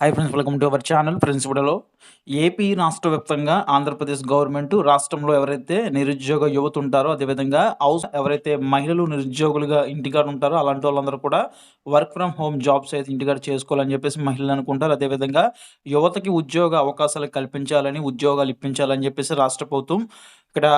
Hi friends welcome to our channel friends ఇప్పుడులో AP రాష్ట్ర వ్యాప్తంగా Andhra Pradesh government రాష్ట్రంలో ఎవరైతే నిరుద్యోగ యువత ఉంటారో అదేవిధంగా హౌస్ ఎవరైతే మహిళలు నిరుద్యోగులుగా ఇంటికాడ ఉంటారో అలాంటి వాళ్ళందరూ కూడా వర్క్ ఫ్రమ్ హోమ్ జాబ్స్ అయితే ఇంటికాడ చేసుకోవాలని చెప్పేసి మహిళలు అనుకుంటారు. అదేవిధంగా యువతకి ఉద్యోగ అవకాశాలు కల్పించాలని ఉద్యోగాలు ఇప్పించాలని చెప్పేసి రాష్ట్ర ప్రభుత్వం ఇక్కడ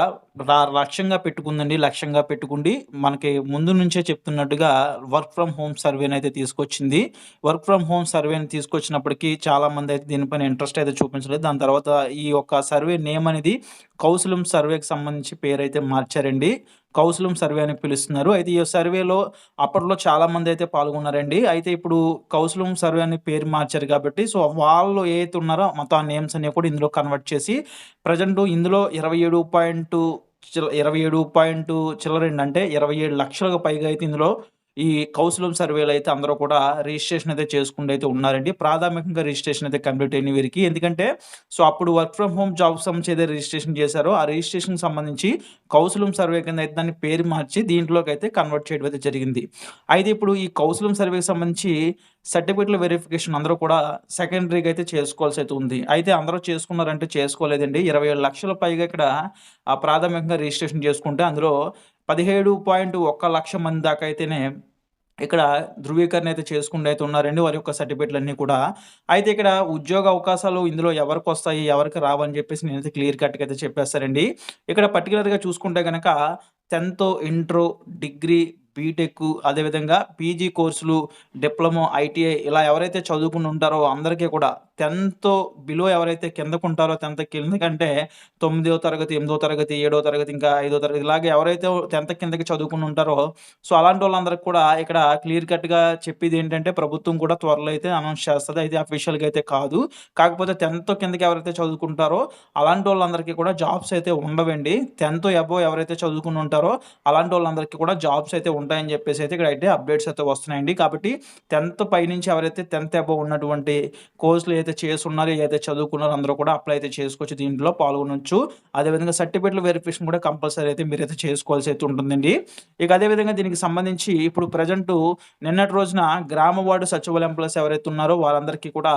రా- లక్ష్యంగా పెట్టుకుందండి లక్ష్యంగా పెట్టుకుండి మనకి ముందు నుంచే చెప్తున్నట్టుగా వర్క్ ఫ్రమ్ హోమ్ సర్వేని అయితే తీసుకొచ్చింది. వర్క్ ఫ్రమ్ హోమ్ సర్వేని తీసుకొచ్చినప్పటికీ చాలా మంది అయితే దీనిపైన ఇంట్రెస్ట్ అయితే చూపించలేదు. దాని తర్వాత ఈ యొక్క సర్వే నేమ్ అనేది కౌశలం సర్వేకి సంబంధించి పేరు అయితే మార్చారండి. కౌసలం సర్వే అని పిలుస్తున్నారు. అయితే ఈ సర్వేలో అప్పట్లో చాలా మంది అయితే పాల్గొన్నారండి. అయితే ఇప్పుడు కౌశలం సర్వే అని పేరు మార్చారు కాబట్టి సో వాళ్ళు ఏదైతే ఉన్నారో మొత్తం ఆ నేమ్స్ అనేవి కూడా ఇందులో కన్వర్ట్ చేసి ప్రజెంట్ ఇందులో ఇరవై ఏడు పాయింట్ ఇరవై ఏడు పాయింట్ చిల్లరండి అంటే ఇరవై ఏడు లక్షలకు పైగా అయితే ఇందులో ఈ కౌశలం సర్వేలు అయితే అందరూ కూడా రిజిస్ట్రేషన్ అయితే చేసుకుంటూ అయితే ఉన్నారండి. ప్రాథమికంగా రిజిస్ట్రేషన్ అయితే కంప్లీట్ అయిన వీరికి. ఎందుకంటే సో అప్పుడు వర్క్ ఫ్రమ్ హోమ్ జాబ్ సంబంధించి ఏదైతే రిజిస్ట్రేషన్ చేశారో ఆ రిజిస్ట్రేషన్ సంబంధించి కౌన్సిలం సర్వే కింద అయితే దాన్ని పేరు మార్చి దీంట్లోకి అయితే కన్వర్ట్ చేయడం అయితే జరిగింది. అయితే ఇప్పుడు ఈ కౌశలం సర్వేకి సంబంధించి సర్టిఫికేట్ల వెరిఫికేషన్ అందరూ కూడా సెకండరీగా అయితే చేసుకోవాల్సి అయితే ఉంది. అయితే అందరూ చేసుకున్నారంటే చేసుకోలేదండి. ఇరవై ఏడు లక్షల పైగా ఇక్కడ ఆ ప్రాథమికంగా రిజిస్ట్రేషన్ చేసుకుంటే అందులో పదిహేడు పాయింట్ ఒక్క లక్ష మంది దాకా అయితేనే ఇక్కడ ధృవీకరణ అయితే చేసుకుంటూ అయితే ఉన్నారండి. వారి యొక్క సర్టిఫికేట్లన్నీ కూడా. అయితే ఇక్కడ ఉద్యోగ అవకాశాలు ఇందులో ఎవరికి వస్తాయి ఎవరికి రావని చెప్పేసి నేనైతే క్లియర్ కట్గా అయితే చెప్పేస్తారండి ఇక్కడ పర్టికులర్గా చూసుకుంటే కనుక టెన్త్ ఇంట్రో డిగ్రీ బీటెక్ అదేవిధంగా పీజీ కోర్సులు డిప్లొమా ఐటీఐ ఇలా ఎవరైతే చదువుకుని ఉంటారో అందరికీ కూడా టెన్త్ బిలో ఎవరైతే కిందకు ఉంటారో టెన్త్ కిందకంటే తొమ్మిదో తరగతి ఎనిమిదో తరగతి ఏడో తరగతి ఇంకా ఐదో తరగతి ఇలాగే ఎవరైతే టెన్త్ కిందకి చదువుకుని ఉంటారో సో అలాంటి వాళ్ళందరికీ కూడా ఇక్కడ క్లియర్ కట్గా చెప్పేది ఏంటంటే ప్రభుత్వం కూడా త్వరలో అయితే అనౌన్స్ చేస్తుంది. అయితే అఫీషియల్గా అయితే కాదు. కాకపోతే టెన్త్ కిందకి ఎవరైతే చదువుకుంటారో అలాంటి వాళ్ళందరికీ కూడా జాబ్స్ అయితే ఉండవండి. టెన్త్ అబో ఎవరైతే చదువుకుని ఉంటారో అలాంటి వాళ్ళందరికీ కూడా జాబ్స్ అయితే ఉంటాయని చెప్పేసి అయితే ఇక్కడ అయితే అప్డేట్స్ అయితే వస్తున్నాయండి. కాబట్టి టెన్త్ పైనుంచి ఎవరైతే టెన్త్ అబో ఉన్నటువంటి కోర్సులు అయితే చేస్తున్నారో ఏదైతే చదువుకున్నారో అందరూ కూడా అప్లై అయితే చేసుకోవచ్చు. దీంట్లో పాల్గొనవచ్చు అదేవిధంగా సర్టిఫికేట్లు వెరిఫికేషన్ కూడా కంపల్సరీ అయితే మీరైతే చేసుకోవాల్సి అయితే ఉంటుందండి. ఇక అదేవిధంగా దీనికి సంబంధించి ఇప్పుడు ప్రజెంట్ నిన్నటి రోజున గ్రామ వార్డు సచివాలయం ఎంప్లాయీస్ ఎవరైతే ఉన్నారో వారందరికీ కూడా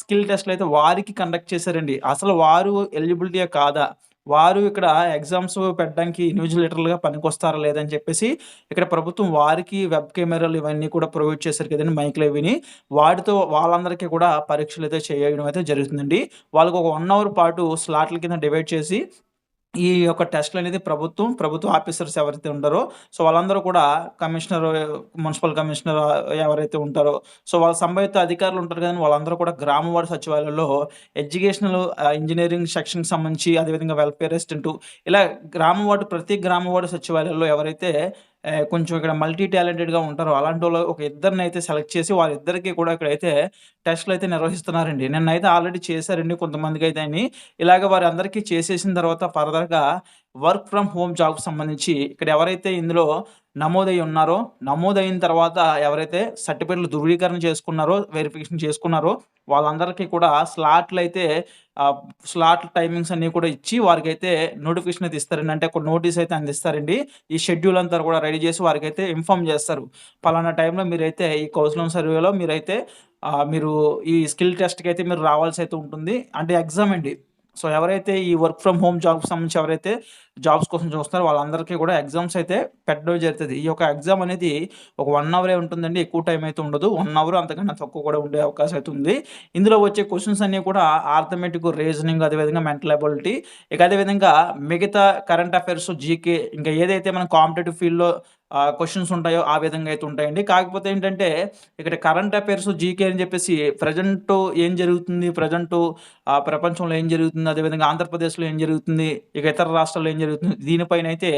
స్కిల్ టెస్ట్లు అయితే వారికి కండక్ట్ చేశారండి. అసలు వారు ఎలిజిబిలిటీ కాదా? వారు ఇక్కడ ఎగ్జామ్స్ పెట్టడానికి ఇన్విజిలేటర్లుగా పనికొస్తారా లేదని చెప్పేసి ఇక్కడ ప్రభుత్వం వారికి వెబ్ కెమెరాలు ఇవన్నీ కూడా ప్రొవైడ్ చేశారు కదండి మైక్లు ఇవిని వాటితో వాళ్ళందరికీ కూడా పరీక్షలు అయితే చేయడం అయితే జరుగుతుందండి. వాళ్ళకు ఒక వన్ అవర్ పాటు స్లాట్ల కింద డివైడ్ చేసి ఈ యొక్క టెస్ట్లు అనేది ప్రభుత్వం ప్రభుత్వ ఆఫీసర్స్ ఎవరైతే ఉంటారో సో వాళ్ళందరూ కూడా కమిషనర్ మున్సిపల్ కమిషనర్ ఎవరైతే ఉంటారో సో వాళ్ళ సంబంధిత అధికారులు ఉంటారు కానీ వాళ్ళందరూ కూడా గ్రామ సచివాలయంలో ఎడ్యుకేషనల్ ఇంజనీరింగ్ సెక్షన్కి సంబంధించి అదేవిధంగా వెల్ఫేర్ అసిస్టెంట్ ఇలా గ్రామవార్డు ప్రతి గ్రామ సచివాలయంలో ఎవరైతే కొంచెం ఇక్కడ మల్టీ టాలెంటెడ్గా ఉంటారో. అలాంటి వాళ్ళు ఒక ఇద్దరిని అయితే సెలెక్ట్ చేసి వాళ్ళిద్దరికీ కూడా ఇక్కడైతే టెస్ట్లు అయితే నిర్వహిస్తున్నారండి. నిన్నైతే ఆల్రెడీ చేశారండి కొంతమందికి అయితే అని. ఇలాగ వారి అందరికీ చేసేసిన తర్వాత ఫర్దర్గా వర్క్ ఫ్రమ్ హోమ్ జాబ్కి సంబంధించి ఇక్కడ ఎవరైతే ఇందులో నమోదై ఉన్నారో నమోదైన తర్వాత ఎవరైతే సర్టిఫికెట్లు ధృవీకరణ చేసుకున్నారో వెరిఫికేషన్ చేసుకున్నారో వాళ్ళందరికీ కూడా స్లాట్లు అయితే స్లాట్ టైమింగ్స్ అన్నీ కూడా ఇచ్చి వారికి అయితే నోటిఫికేషన్ అయితే ఇస్తారండి. అంటే ఒక నోటీస్ అయితే అందిస్తారండి. ఈ షెడ్యూల్ అంతా కూడా రెడీ చేసి వారికి అయితే ఇన్ఫామ్ చేస్తారు. పలానా టైంలో మీరైతే ఈ కౌన్సిలింగ్ సర్వేలో మీరైతే మీరు ఈ స్కిల్ టెస్ట్కి అయితే మీరు రావాల్సి అయితే ఉంటుంది. అంటే ఎగ్జామ్ అండి. సో ఎవరైతే ఈ వర్క్ ఫ్రమ్ హోమ్ జాబ్ సంబంధించి ఎవరైతే జాబ్స్ కోసం చూస్తున్నారో వాళ్ళందరికీ కూడా ఎగ్జామ్స్ అయితే పెట్టడం జరుగుతుంది. ఈ యొక్క ఎగ్జామ్ అనేది ఒక వన్ అవరే ఉంటుందండి. ఎక్కువ టైం అయితే ఉండదు. వన్ అవర్ అంతకన్నా తక్కువ కూడా ఉండే అవకాశం అయితే ఉంది. ఇందులో వచ్చే క్వశ్చన్స్ అన్నీ కూడా ఆర్థమెటిక్ రీజనింగ్ అదేవిధంగా మెంటల్ అబిలిటీ ఇక అదేవిధంగా మిగతా కరెంట్ అఫైర్స్ జీకే ఇంకా ఏదైతే మనం కాంపిటేటివ్ ఫీల్డ్లో క్వశ్చన్స్ ఉంటాయో ఆ విధంగా అయితే ఉంటాయండి. కాకపోతే ఏంటంటే ఇక్కడ కరెంట్ అఫైర్స్ జీకే అని చెప్పేసి ప్రజెంట్ ఏం జరుగుతుంది ప్రజెంట్ ప్రపంచంలో ఏం జరుగుతుంది అదేవిధంగా ఆంధ్రప్రదేశ్లో ఏం జరుగుతుంది ఇక ఇతర రాష్ట్రాల్లో ఏం జరుగుతుంది దీనిపైన అయితే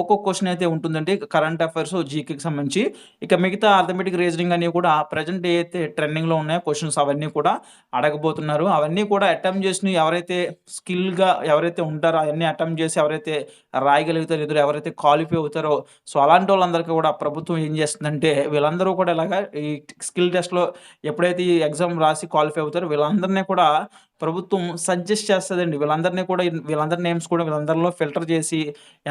ఒక్కొక్క క్వశ్చన్ అయితే ఉంటుందండి కరెంట్ అఫైర్స్ జీకేకి సంబంధించి. ఇక మిగతా అథమెటిక్ రీజనింగ్ అన్ని కూడా ప్రజెంట్ ఏదైతే ట్రెండింగ్లో ఉన్నాయో క్వశ్చన్స్ అవన్నీ కూడా అడగబోతున్నారు. అవన్నీ కూడా అటెంప్ట్ చేసిన ఎవరైతే స్కిల్గా ఎవరైతే ఉంటారో అవన్నీ అటెంప్ట్ చేసి ఎవరైతే రాయగలుగుతారో ఎదురు ఎవరైతే క్వాలిఫై అవుతారో సో అలాంటి వాళ్ళందరికీ కూడా ప్రభుత్వం ఏం చేస్తుందంటే వీళ్ళందరూ కూడా ఇలాగా ఈ స్కిల్ టెస్ట్లో ఎప్పుడైతే ఈ ఎగ్జామ్ రాసి క్వాలిఫై అవుతారో వీళ్ళందరినీ కూడా ప్రభుత్వం సజెస్ట్ చేస్తుందండి. వీళ్ళందరినీ కూడా వీళ్ళందరి నేమ్స్ కూడా వీళ్ళందరిలో ఫిల్టర్ చేసి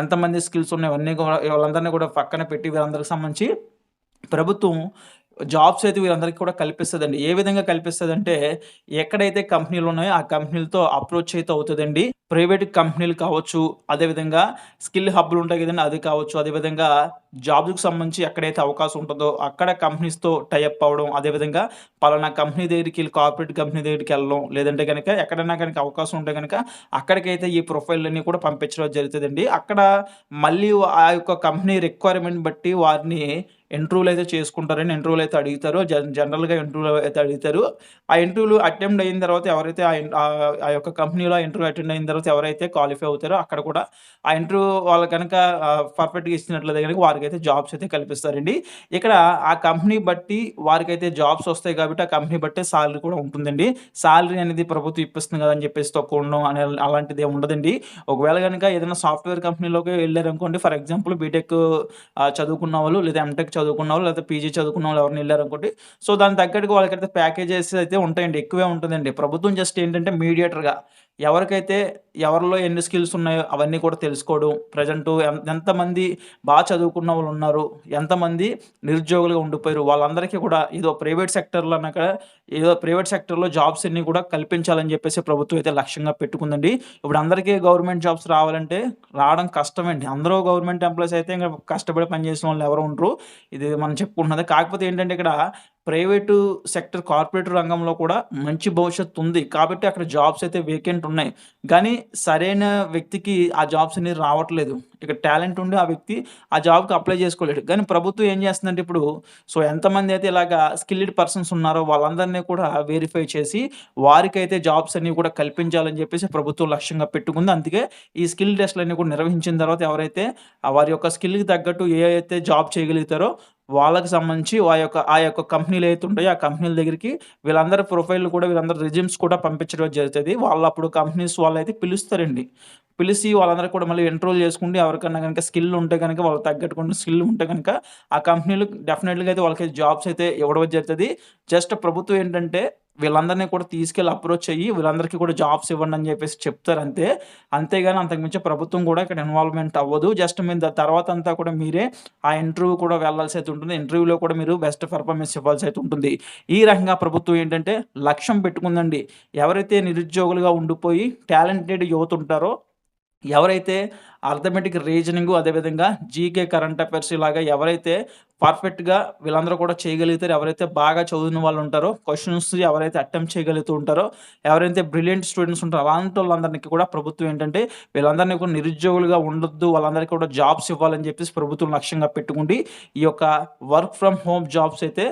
ఎంతమంది స్కిల్స్ ఉన్నాయి అవన్నీ కూడా వీళ్ళందరినీ కూడా పక్కన పెట్టి వీళ్ళందరికి సంబంధించి ప్రభుత్వం జాబ్స్ అయితే వీళ్ళందరికీ కూడా కల్పిస్తుందండి. ఏ విధంగా కల్పిస్తుందంటే ఎక్కడైతే కంపెనీలు ఉన్నాయో ఆ కంపెనీలతో అప్రోచ్ అయితే అవుతుందండి. ప్రైవేట్ కంపెనీలు కావచ్చు, అదేవిధంగా స్కిల్ హబ్‌లుంటాయి కదండి అది కావచ్చు, అదేవిధంగా జాబ్స్‌కి సంబంధించి ఎక్కడైతే అవకాశం ఉంటుందో అక్కడ కంపెనీస్‌తో టైఅప్ అవ్వడం, అదేవిధంగా పలానా కంపెనీ దగ్గరికి వెళ్ళి కార్పొరేట్ కంపెనీ దగ్గరికి వెళ్ళడం లేదంటే కనుక ఎక్కడైనా కనుక అవకాశం ఉంటే గనక అక్కడికైతే ఈ ప్రొఫైల్‌లన్నీ కూడా పంపించడం జరుగుతుందండి అక్కడ మళ్ళీ ఆ యొక్క కంపెనీ రిక్వైర్మెంట్ బట్టి వారిని ఇంటర్వ్యూలు అయితే చేసుకుంటారని ఇంటర్వ్యూలు అయితే అడుగుతారు. జనరల్‌గా ఇంటర్వ్యూలు అయితే అడుగుతారు. ఆ ఇంటర్వ్యూలు అటెంప్ట్ అయిన తర్వాత ఎవరైతే ఆ యొక్క కంపెనీలో ఇంటర్వ్యూ అటెండ్ అయిన తర్వాత ఎవరైతే క్వాలిఫై అవుతారో అక్కడ కూడా ఆ ఇంటర్వ్యూ వాళ్ళు కనుక పర్ఫెక్ట్‌గా ఇచ్చినట్లయితే గనక వారికైతే జాబ్స్ అయితే కల్పిస్తారండి. ఇక్కడ ఆ కంపెనీ బట్టి వారికైతే జాబ్స్ వస్తాయి కాబట్టి ఆ కంపెనీ బట్టే సాలరీ కూడా ఉంటుందండి. సాలరీ అనేది ప్రభుత్వం ఇప్పిస్తుంది కదా! అని చెప్పేసి తక్కువ ఉండడం అనే అలాంటిదేం ఉండదండి. ఒకవేళ కనుక ఏదైనా సాఫ్ట్‌వేర్ కంపెనీలోకి వెళ్ళారనుకోండి ఫర్ ఎగ్జాంపుల్ బీటెక్ చదువుకున్న వాళ్ళు లేదా ఎంటెక్ చదువుకున్న వాళ్ళు లేదా పీజీ చదువుకున్న వాళ్ళు ఎవరిని వెళ్ళారనుకోండి సో, దాని తగ్గట్టుగా వాళ్ళకైతే ప్యాకేజెస్ అయితే ఉంటాయండి. ఎక్కువే ఉంటుందండి ప్రభుత్వం జస్ట్ ఏంటంటే మీడియేటర్‌గా ఎవరికైతే ఎవరిలో ఎన్ని స్కిల్స్ ఉన్నాయో అవన్నీ కూడా తెలుసుకోవడం. ప్రెజెంటు ఎంతమంది బాగా చదువుకున్న వాళ్ళు ఉన్నారు ఎంతమంది నిరుద్యోగులుగా ఉండిపోయారు, వాళ్ళందరికీ కూడా ఏదో ప్రైవేట్ సెక్టర్లో అన్నాక ఏదో ప్రైవేట్ సెక్టర్లో జాబ్స్ అన్నీ కూడా కల్పించాలని చెప్పేసి ప్రభుత్వం అయితే లక్ష్యంగా పెట్టుకుందండి. ఇప్పుడు అందరికీ గవర్నమెంట్ జాబ్స్ రావాలంటే రావడం కష్టమండి. అందరూ గవర్నమెంట్ ఎంప్లాయీస్ అయితే ఇంకా కష్టపడి పనిచేసిన వాళ్ళు ఎవరు ఉండరు. ఇది మనం చెప్పుకుంటున్నది కాకపోతే ఏంటంటే ఇక్కడ ప్రైవేటు సెక్టర్ కార్పొరేట్ రంగంలో కూడా మంచి భవిష్యత్తు ఉంది. కాబట్టి అక్కడ జాబ్స్ అయితే వేకెంట్ ఉన్నాయి. కానీ సరైన వ్యక్తికి ఆ జాబ్స్ అనేది రావట్లేదు. ఇక టాలెంట్ ఉండి ఆ వ్యక్తి ఆ జాబ్‌కి అప్లై చేసుకోలేడు. కానీ ప్రభుత్వం ఏం చేస్తుందంటే ఇప్పుడు సో, ఎంతమంది అయితే ఇలాగా స్కిల్డ్ పర్సన్స్ ఉన్నారో వాళ్ళందరిని కూడా వెరిఫై చేసి వారికైతే జాబ్స్ అన్నీ కూడా కల్పించాలని చెప్పేసి ప్రభుత్వం లక్ష్యంగా పెట్టుకుంది. అందుకే ఈ స్కిల్ టెస్ట్‌లన్నీ కూడా నిర్వహించిన తర్వాత ఎవరైతే వారి యొక్క స్కిల్‌కి తగ్గట్టు ఏ అయితే జాబ్ చేయగలుగుతారో వాళ్ళకి సంబంధించి ఆ యొక్క ఆ యొక్క కంపెనీలు అయితే ఉంటాయో ఆ కంపెనీల దగ్గరికి వీళ్ళందరి ప్రొఫైల్ కూడా వీళ్ళందరి రెజ్యూమ్స్ కూడా పంపించడం జరుగుతది. వాళ్ళప్పుడు కంపెనీస్ వాళ్ళైతే పిలుస్తారండి. పిలిచి వాళ్ళందరూ కూడా మళ్ళీ ఎంట్రోల్ చేసుకుంటే ఎవరికన్నా గనక స్కిల్ ఉంటే కనుక వాళ్ళకి తగ్గట్టుకుంటే స్కిల్ ఉంటే కనుక ఆ కంపెనీలు డెఫినెట్గా అయితే వాళ్ళకి జాబ్స్ అయితే ఇవ్వడం జరుగుతుంది జస్ట్ ప్రభుత్వం ఏంటంటే వీళ్ళందరిని కూడా తీసుకెళ్ళి అప్రోచ్ అయ్యి వీళ్ళందరికీ కూడా జాబ్స్ ఇవ్వండి అని చెప్పేసి చెప్తారు అంతే. అంతేగాని అంతకుమించి ప్రభుత్వం కూడా ఇక్కడ ఇన్వాల్వ్‌మెంట్ అవ్వదు. జస్ట్ మీరు తర్వాత అంతా కూడా మీరే ఆ ఇంటర్వ్యూ కూడా వెళ్ళాల్సి అయితే ఉంటుంది. ఇంటర్వ్యూలో కూడా మీరు బెస్ట్ పర్ఫార్మెన్స్ ఇవ్వాల్సి అయితే ఉంటుంది. ఈ రకంగా ప్రభుత్వం ఏంటంటే లక్ష్యం పెట్టుకుందండి. ఎవరైతే నిరుద్యోగులుగా ఉండిపోయి టాలెంటెడ్ యువత ఉంటారో ఎవరైతే అర్థమెటిక్ రీజనింగ్ అదేవిధంగా జీకే కరెంట్ అఫైర్స్ ఇలాగా ఎవరైతే పర్ఫెక్ట్‌గా వీళ్ళందరూ కూడా చేయగలుగుతారు ఎవరైతే బాగా చదివిన వాళ్ళు ఉంటారో, క్వశ్చన్స్ ఎవరైతే అటెంప్ట్ చేయగలుగుతూ ఉంటారో, ఎవరైతే బ్రిలియంట్ స్టూడెంట్స్ ఉంటారో అలాంటి వాళ్ళందరికీ కూడా ప్రభుత్వం ఏంటంటే వీళ్ళందరినీ కూడా నిరుద్యోగులుగా ఉండొద్దు. వాళ్ళందరికీ కూడా జాబ్స్ ఇవ్వాలని చెప్పేసి ప్రభుత్వం లక్ష్యంగా పెట్టుకుండి ఈ యొక్క వర్క్ ఫ్రమ్ హోమ్ జాబ్స్ అయితే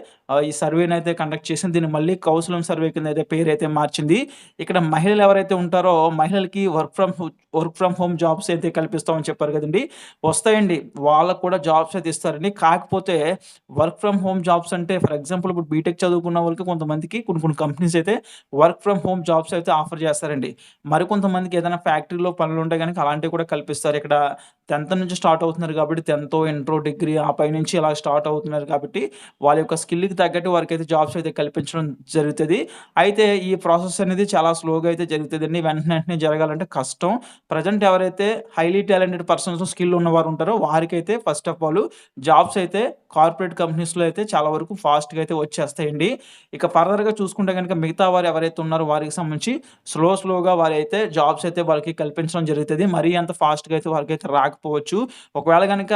ఈ సర్వేని అయితే కండక్ట్ చేసింది. దీన్ని మళ్ళీ కౌన్సిలింగ్ సర్వే కింద అయితే పేరు అయితే మార్చింది. ఇక్కడ మహిళలు ఎవరైతే ఉంటారో మహిళలకి వర్క్ ఫ్రమ్ హో వర్క్ ఫ్రమ్ హోమ్ జాబ్స్ అయితే కల్పిస్తామని చెప్పారు కదండీ! వస్తాయండి. వాళ్ళకు కూడా జాబ్స్ అయితే ఇస్తారండి. కాకపోతే వర్క్ ఫ్రమ్ హోమ్ జాబ్స్ అంటే ఫర్ ఎగ్జాంపుల్ ఇప్పుడు బీటెక్ చదువుకున్న వాళ్ళకి కొంతమందికి కొన్ని కొన్ని కంపెనీస్ అయితే వర్క్ ఫ్రమ్ హోమ్ జాబ్స్ అయితే ఆఫర్ చేస్తారండి. మరికొంతమందికి ఏదైనా ఫ్యాక్టరీలో పనులు ఉంటాయి కనుక అలాంటివి కూడా కల్పిస్తారు. ఇక్కడ 10థ్ నుంచి స్టార్ట్ అవుతున్నారు కాబట్టి టెన్త్ ఇంట్రో డిగ్రీ ఆ పైనుంచి ఇలా స్టార్ట్ అవుతున్నారు కాబట్టి వాళ్ళ యొక్క స్కిల్‌కి తగ్గట్టు వారికి అయితే జాబ్స్ అయితే కల్పించడం జరుగుతుంది అయితే ఈ ప్రాసెస్ అనేది చాలా స్లోగా అయితే జరుగుతుందండి వెంటనే వెంటనే జరగాలంటే కష్టం. ప్రజెంట్ ఎవరైతే హైలీ టాలెంటెడ్ పర్సన్స్ స్కిల్ ఉన్నవారు ఉంటారో వారికైతే ఫస్ట్ ఆఫ్ ఆల్ జాబ్స్ అయితే కార్పొరేట్ కంపెనీస్‌లో అయితే చాలా వరకు ఫాస్ట్‌గా అయితే వచ్చేస్తాయండి. ఇక ఫర్దర్‌గా చూసుకుంటే కనుక మిగతా వారు ఎవరైతే ఉన్నారో వారికి సంబంధించి స్లో స్లోగా వారైతే జాబ్స్ అయితే వాళ్ళకి కల్పించడం జరుగుతుంది మరీ అంత ఫాస్ట్‌గా అయితే వారికైతే రాకపోవచ్చు. ఒకవేళ కనుక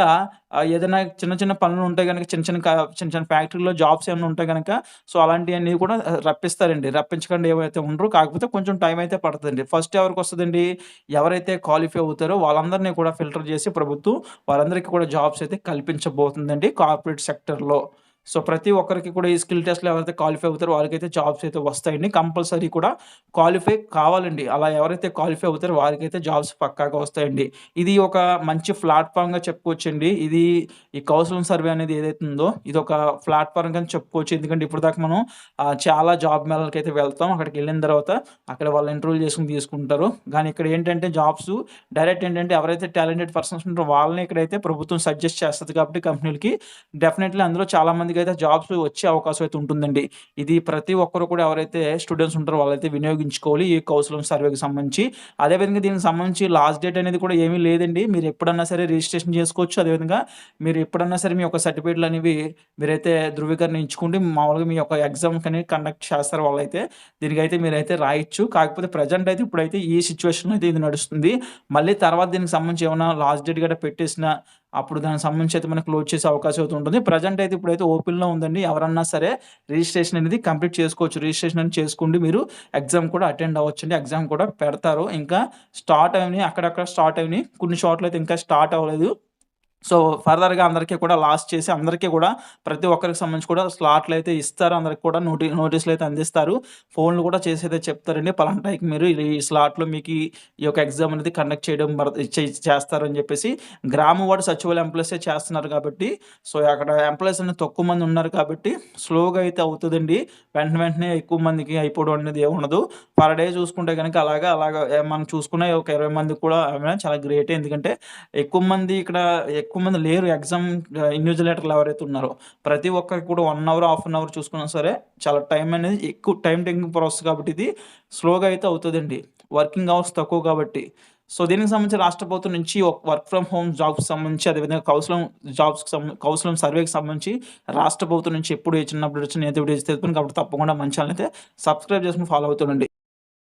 ఏదైనా చిన్న చిన్న పనులు ఉంటే గనక చిన్న చిన్న చిన్న చిన్న ఫ్యాక్టరీలో జాబ్స్ ఏమైనా ఉంటే గనక సో, అలాంటివన్నీ కూడా రప్పిస్తారండి. రప్పించకుండా ఏమైతే ఉండరు. కాకపోతే కొంచెం టైం అయితే పడతదండి. ఫస్ట్ ఎవరికి వస్తుందండి ఎవరైతే క్వాలిఫై అవుతారో వాళ్ళందరినీ కూడా ఫిల్టర్ చేసి ప్రభుత్వం వారందరికీ కూడా జాబ్స్ అయితే కల్పించబోతుందండి. కార్పొరేట్ సెక్టర్లో సో, ప్రతి ఒక్కరికి కూడా ఈ స్కిల్ టెస్ట్‌లో ఎవరైతే క్వాలిఫై అవుతారో వాళ్ళకైతే జాబ్స్ అయితే వస్తాయండి. కంపల్సరీ కూడా క్వాలిఫై కావాలండి. అలా ఎవరైతే క్వాలిఫై అవుతారో వారికైతే జాబ్స్ పక్కాగా వస్తాయండి. ఇది ఒక మంచి ప్లాట్ఫామ్గా చెప్పుకోవచ్చండి. ఇది ఈ కౌసలం సర్వే అనేది ఏదైతే ఉందో ఇది ఒక ప్లాట్ఫామ్ కానీ చెప్పుకోవచ్చు. ఎందుకంటే ఇప్పటిదాకా మనం చాలా జాబ్ మేళాలకైతే వెళ్తాం. అక్కడికి వెళ్ళిన తర్వాత అక్కడ వాళ్ళు ఇంటర్వ్యూ చేసుకొని తీసుకుంటారు. కానీ ఇక్కడ ఏంటంటే జాబ్స్ డైరెక్ట్ ఏంటంటే ఎవరైతే టాలెంటెడ్ పర్సన్స్ ఉంటారో వాళ్ళని ఇక్కడైతే ప్రభుత్వం సజెస్ట్ చేస్తుంది కాబట్టి కంపెనీలకి డెఫినెట్‌లీ అందులో చాలామంది మందికైతే జాబ్స్ వచ్చే అవకాశం అయితే ఉంటుందండి. ఇది ప్రతి ఒక్కరు కూడా ఎవరైతే స్టూడెంట్స్ ఉంటారో వాళ్ళైతే వినియోగించుకోవాలి ఈ కౌన్సెలింగ్ సర్వేకి సంబంధించి. అదేవిధంగా దీనికి సంబంధించి లాస్ట్ డేట్ అనేది కూడా ఏమీ లేదండి. మీరు ఎప్పుడన్నా సరే రిజిస్ట్రేషన్ చేసుకోవచ్చు. అదేవిధంగా మీరు ఎప్పుడన్నా సరే మీ యొక్క సర్టిఫికేట్‌లు అనేవి మీరైతే ధృవీకరణ ఇచ్చుకుంటే మామూలుగా మీ యొక్క ఎగ్జామ్ అనేవి కండక్ట్ చేస్తారు వాళ్ళైతే. దీనికైతే మీరైతే రాయొచ్చు. కాకపోతే ప్రెజెంట్ అయితే ఇప్పుడైతే ఈ సిట్యుయేషన్‌లో అయితే ఇది నడుస్తుంది. మళ్ళీ తర్వాత దీనికి సంబంధించి ఏమైనా లాస్ట్ డేట్ గట్రా పెట్టేసిన అప్పుడు దానికి సంబంధించి అయితే మనకు క్లోజ్ చేసే అవకాశం అయితే ఉంటుంది. ప్రెజెంట్ అయితే ఇప్పుడైతే ఓపెన్‌లో ఉందండి. ఎవరన్నా సరే రిజిస్ట్రేషన్ అనేది కంప్లీట్ చేసుకోవచ్చు. రిజిస్ట్రేషన్ అనేది చేసుకుంటే మీరు ఎగ్జామ్ కూడా అటెండ్ అవ్వచ్చండి. ఎగ్జామ్ కూడా పెడతారు. ఇంకా స్టార్ట్ అయినాయి. అక్కడక్కడ స్టార్ట్ అయినాయి. కొన్ని చోట్ల అయితే ఇంకా స్టార్ట్ అవ్వలేదు. సో, ఫర్దర్‌గా అందరికీ కూడా లాస్ట్ చేసి అందరికీ కూడా ప్రతి ఒక్కరికి సంబంధించి కూడా స్లాట్‌లు అయితే ఇస్తారు. అందరికి కూడా నోటి నోటీసులు అయితే అందిస్తారు. ఫోన్‌లు కూడా చేసైతే చెప్తారండి. పలానా టైంకి మీరు ఈ స్లాట్‌లో మీకు ఈ యొక్క ఎగ్జామ్ అనేది కండక్ట్ చేయడం బర్ చేస్తారని చెప్పేసి గ్రామ వాడు సచివాలయ ఎంప్లాయీసే చేస్తున్నారు కాబట్టి సో, అక్కడ ఎంప్లాయీస్ అనేది తక్కువ మంది ఉన్నారు కాబట్టి స్లోగా అయితే అవుతుందండి వెంట వెంటనే ఎక్కువ మందికి అయిపోవడం అనేది ఏమి ఉండదు. పర్ డే చూసుకుంటే కనుక అలాగా అలాగా మనం చూసుకున్న ఒక ఇరవై మంది కూడా చాలా గ్రేటే. ఎందుకంటే ఎక్కువ మంది ఇక్కడ ఎక్కువ ఎక్కువ మంది లేరు ఎగ్జామ్ ఆహ్, ఇన్విజిలేటర్‌లు ఎవరైతే ఉన్నారో. ప్రతి ఒక్కరికి కూడా one hour, half an hour చూసుకున్నా సరే చాలా టైం అనేది ఎక్కువ టైం టేకింగ్ ప్రాసెస్ కాబట్టి ఇది స్లోగా అయితే అవుతుందండి వర్కింగ్ అవర్స్ తక్కువ కాబట్టి. సో, దీనికి సంబంధించి రాష్ట్ర ప్రభుత్వం నుంచి వర్క్ ఫ్రమ్ హోమ్ జాబ్స్ సంబంధించి అదేవిధంగా కౌసలం జాబ్స్‌కి సంబ కౌసలం సర్వేకి సంబంధించి రాష్ట్ర ప్రభుత్వం నుంచి ఎప్పుడు ఏ వచ్చిన అప్డేట్ వచ్చినా నేనైతే కాబట్టి తప్పకుండా మంచి అయితే సబ్స్క్రైబ్ చేసుకొని ఫాలో అవుతుండండి.